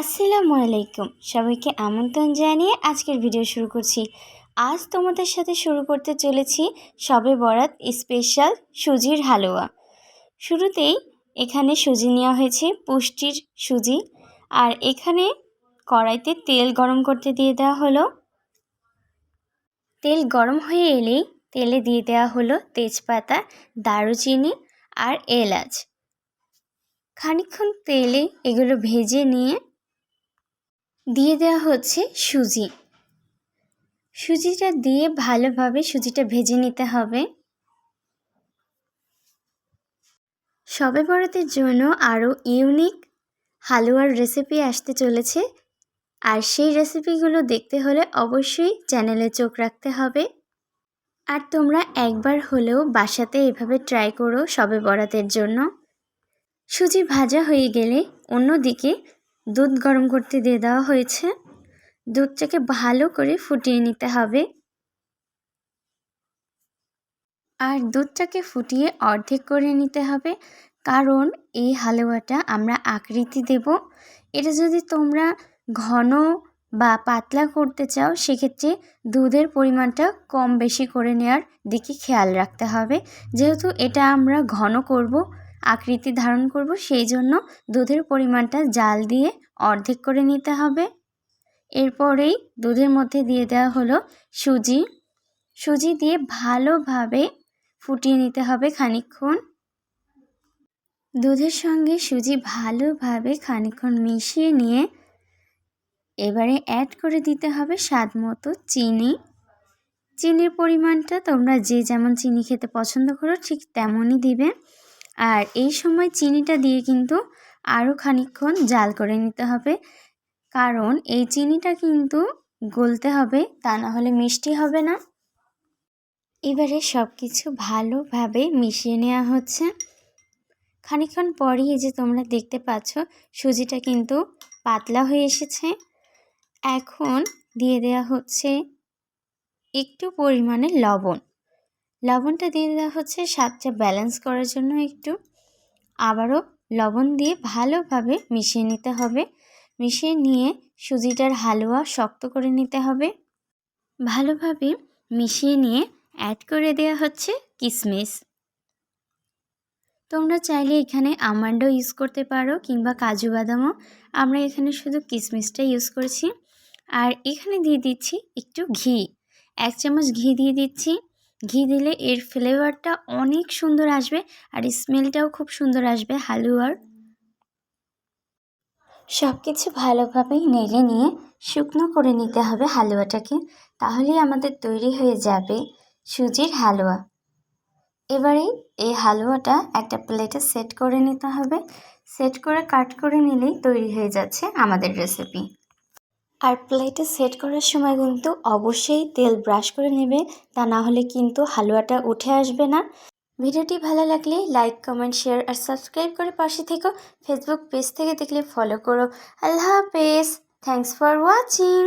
আসসালামু আলাইকুম। সবাইকে আমন্ত্রণ জানিয়ে আজকের ভিডিও শুরু করছি। আজ তোমাদের সাথে শুরু করতে চলেছি সবে বরাত স্পেশাল সুজির হালুয়া। শুরুতেই এখানে সুজি নেওয়া হয়েছে, পুষ্টির সুজি। আর এখানে কড়াইতে তেল গরম করতে দিয়ে দেওয়া হলো। তেল গরম হয়ে এলেই তেলে দিয়ে দেওয়া হলো তেজপাতা, দারুচিনি আর এলাচ। খানিক্ষণ তেলে এগুলো ভেজে নিয়ে দিয়ে দেওয়া হচ্ছে সুজি। সুজিটা দিয়ে ভালোভাবে সুজিটা ভেজে নিতে হবে। সবে বরাতের জন্য আরও ইউনিক হালুয়ার রেসিপি আসতে চলেছে। আর সেই রেসিপিগুলো দেখতে হলে অবশ্যই চ্যানেলে চোখ রাখতে হবে। আর তোমরা একবার হলেও বাসাতে এভাবে ট্রাই করো সবে বরাতের জন্য। সুজি ভাজা হয়ে গেলে অন্যদিকে দুধ গরম করতে দিয়ে দেওয়া হয়েছে। দুধটাকে ভালো করে ফুটিয়ে নিতে হবে। আর দুধটাকে ফুটিয়ে অর্ধেক করে নিতে হবে। কারণ এই হালুয়াটা আমরা আকৃতি দেব। এটা যদি তোমরা ঘন বা পাতলা করতে চাও, সেক্ষেত্রে দুধের পরিমাণটা কম বেশি করে নেওয়ার দিকে খেয়াল রাখতে হবে। যেহেতু এটা আমরা ঘন করব আকৃতি ধারণ করব, সেই জন্য দুধের পরিমাণটা জাল দিয়ে অর্ধেক করে নিতে হবে। এরপরেই দুধের মধ্যে দিয়ে দেওয়া হলো সুজি। সুজি দিয়ে ভালোভাবে ফুটিয়ে নিতে হবে খানিক্ষণ দুধের সঙ্গে সুজি ভালোভাবে খানিক্ষণ মিশিয়ে নিয়ে এবারে অ্যাড করে দিতে হবে স্বাদ মতো চিনি। চিনির পরিমাণটা তোমরা যে যেমন চিনি খেতে পছন্দ করো ঠিক তেমনই দিবে। আর এই সময় চিনিটা দিয়ে কিন্তু আরও খানিক্ষণ জাল করে নিতে হবে। কারণ এই চিনিটা কিন্তু গলতে হবে, তা না হলে মিষ্টি হবে না। এবারে সব কিছু ভালোভাবে মিশিয়ে নেওয়া হচ্ছে। খানিক্ষণ পরই এই যে তোমরা দেখতে পাচ্ছ, সুজিটা কিন্তু পাতলা হয়ে এসেছে। এখন দিয়ে দেওয়া হচ্ছে একটু পরিমাণে লবণ। লবণটা দিয়ে দেওয়া হচ্ছে, স্বাদটা ব্যালেন্স করার জন্য একটু। আবারও লবণ দিয়ে ভালোভাবে মিশিয়ে নিতে হবে। মিশিয়ে নিয়ে সুজিটার হালুয়া শক্ত করে নিতে হবে। ভালোভাবে মিশিয়ে নিয়ে অ্যাড করে দেওয়া হচ্ছে কিশমিশ তোমরা চাইলে এখানে আমান্ডও ইউজ করতে পারো কিংবা কাজু বাদামও। আমরা এখানে শুধু কিশমিশটা ইউজ করেছি। আর এখানে দিয়ে দিচ্ছি একটু ঘি। এক চামচ ঘি দিয়ে দিচ্ছি। ঘি দিলে এর ফ্লেভারটা অনেক সুন্দর আসবে আর স্মেলটাও খুব সুন্দর আসবে, হালুয়ার। সব কিছু ভালোভাবে নেড়ে নিয়ে শুকনো করে নিতে হবে হালুয়াটাকে, তাহলেই আমাদের তৈরি হয়ে যাবে সুজির হালুয়া। এবারে এই হালুয়াটা একটা প্লেটে সেট করে নিতে হবে। সেট করে কাট করে নিলেই তৈরি হয়ে যাচ্ছে আমাদের রেসিপি আর প্লেটে সেট করার সময় কিন্তু অবশ্যই তেল ব্রাশ করে নেবে। তা না হলে কিন্তু হালুয়াটা উঠে আসবে না। ভিডিওটি ভালো লাগলে লাইক কমেন্ট শেয়ার আর সাবস্ক্রাইব করে পাশে থেকো। ফেসবুক পেজ থেকে দেখলে ফলো করো। আল্লাহ হাফেজ। Thanks for watching